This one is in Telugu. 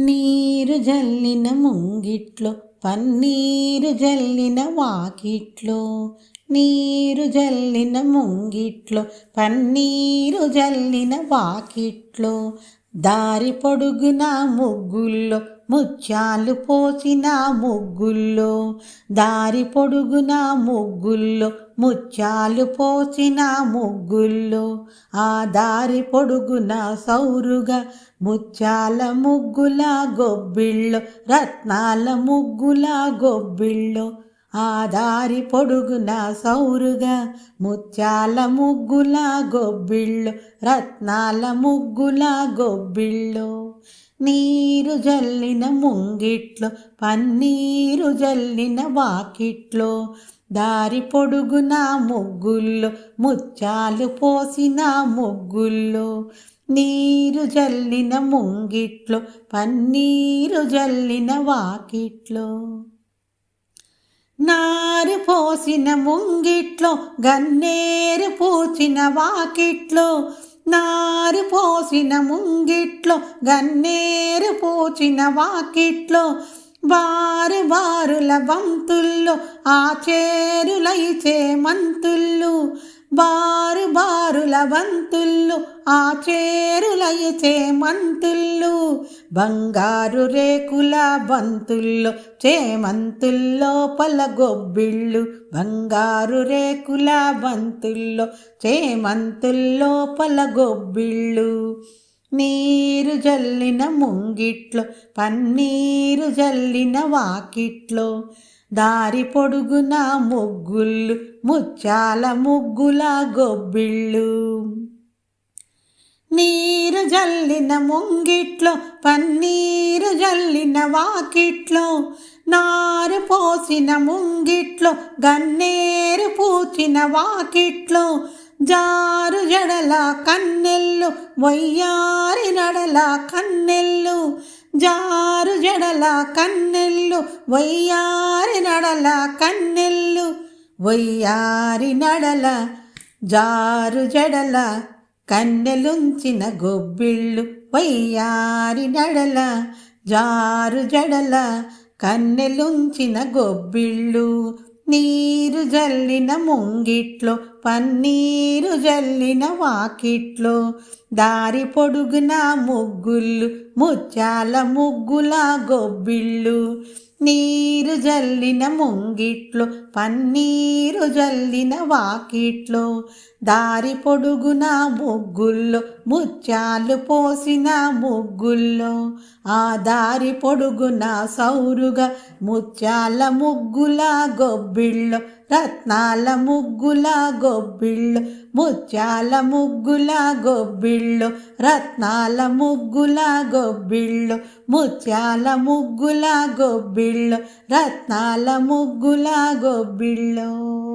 నీరు జల్లిన ముంగిట్లో పన్నీరు జల్లిన వాకిట్లో. నీరు జల్లిన ముంగిట్లో పన్నీరు జల్లిన వాకిట్లో. దారి పొడుగున ముగ్గుల్లో ముత్యాలు పోసిన ముగ్గుల్లో దారి పొడుగున ముగ్గుల్లో ముత్యాలు పోసిన ముగ్గుల్లో ఆ దారి పొడుగున సౌరుగా ముత్యాల ముగ్గుల గొబ్బిళ్ళో రత్నాల ముగ్గుల గొబ్బిళ్ళో ఆ దారి పొడుగున సౌరుగా ముత్యాల ముగ్గుల గొబ్బిళ్ళు రత్నాల ముగ్గుల గొబ్బిళ్ళు. నీరు జల్లిన ముంగిట్లో పన్నీరు జల్లిన వాకిట్లో దారి పొడుగున ముగ్గుల్లో ముత్యాలు పోసిన ముగ్గుల్లో. నీరు జల్లిన ముంగిట్లో పన్నీరు జల్లిన వాకిట్లో. నారు పోసిన ముంగిట్లో గన్నేరు పూసిన వాకిట్లో. నారు పోసిన ముంగిట్లో గన్నేరు పూచిన వాకిట్లో. వారు వారుల వంతుల్లో ఆ చేరులైచే మంతుళ్ళు. బారు బారుల వంతుళ్ళు ఆ చేరులైచే మంతుళ్ళు. బంగారు రేకుల బంతుల్లో చేమంతుల్లో పలగొబ్బిళ్ళు బంగారు రేకుల బంతుల్లో చేమంతుల్లో పలగొబ్బిళ్ళు నీరు జల్లిన ముంగిట్లో పన్నీరు జల్లిన వాకిట్లో దారి పొడుగున ముగ్గుళ్ళు ముత్యాల ముగ్గుల గొబ్బిళ్ళు. నీరు జల్లిన ముంగిట్లో పన్నీరు జల్లిన వాకిట్లో నారు పోసిన ముంగిట్లో గన్నేరు పూచిన వాకిట్లో జారు జడల కన్నెల్లు వయ్యారి నడల కన్నెల్లు. జారు జడల కన్నెల్లు వయ్యారి నడల కన్నెల్లు. వయ్యారి నడల జారు జడల కన్నెలుంచిన గొబ్బిళ్ళు. వయ్యారి నడల జారు జడల కన్నెలుంచిన గొబ్బిళ్ళు. నీరు జల్లిన ముంగిట్లో పన్నీరు జల్లిన వాకిట్లో. దారి పొడుగున ముగ్గుళ్ళు ముత్యాల ముగ్గుల గొబ్బిళ్ళు. నీరు జల్లిన ముంగిట్లో పన్నీరు జల్లిన వాకిట్లో దారి పొడుగున ముగ్గుల్లో ముత్యాలు పోసిన ముగ్గుల్లో ఆ దారి పొడుగున సౌరుగా ముత్యాల ముగ్గుల గొబ్బిళ్ళు రత్నాల ముగ్గుల గొబ్బిళ్ళు ముత్యాల ముగ్గుల గొబ్బిళ్ళు రత్నాల ముగ్గుల గొబ్బిళ్ళు ముత్యాల ముగ్గుల గొబ్బిళ్ళు రత్నాల ముగ్గుల గొబ్బిళ్ళు.